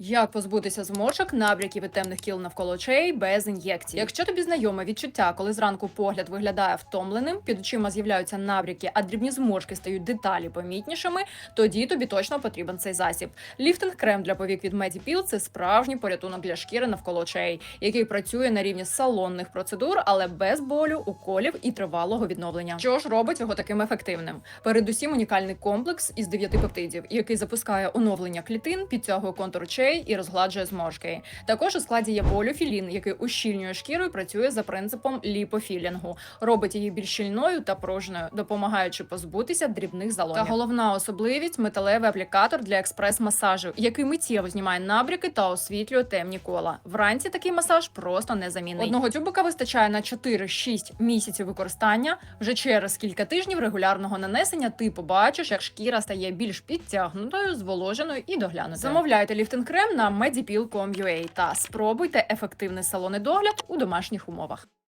Як позбутися зморшок, набряків і темних кіл навколо очей без ін'єкцій? Якщо тобі знайоме відчуття, коли зранку погляд виглядає втомленим, під очима з'являються набряки, а дрібні зморшки стають деталі помітнішими, тоді тобі точно потрібен цей засіб. Ліфтинг крем для повік від Medipil – це справжній порятунок для шкіри навколо очей, який працює на рівні салонних процедур, але без болю, уколів і тривалого відновлення. Що ж робить його таким ефективним? Передусім унікальний комплекс із дев'яти пептидів, який запускає оновлення клітин, підтягує контур очей і розгладжує зморшки. Також у складі є поліофілін, який ущільнює шкіру і працює за принципом ліпофілінгу, робить її більш щільною та пружною, допомагаючи позбутися дрібних заломів. Та головна особливість металевий аплікатор для експрес-масажу, який миттєво знімає набряки та освітлює темні кола. Вранці такий масаж просто незамінний. Одного тюбика вистачає на 4-6 місяців використання. Вже через кілька тижнів регулярного нанесення ти побачиш, як шкіра стає більш підтягнутою, зволоженою і доглянутою. Замовляйте ліфтинг крем на medipil.com.ua та спробуйте ефективний салонний догляд у домашніх умовах.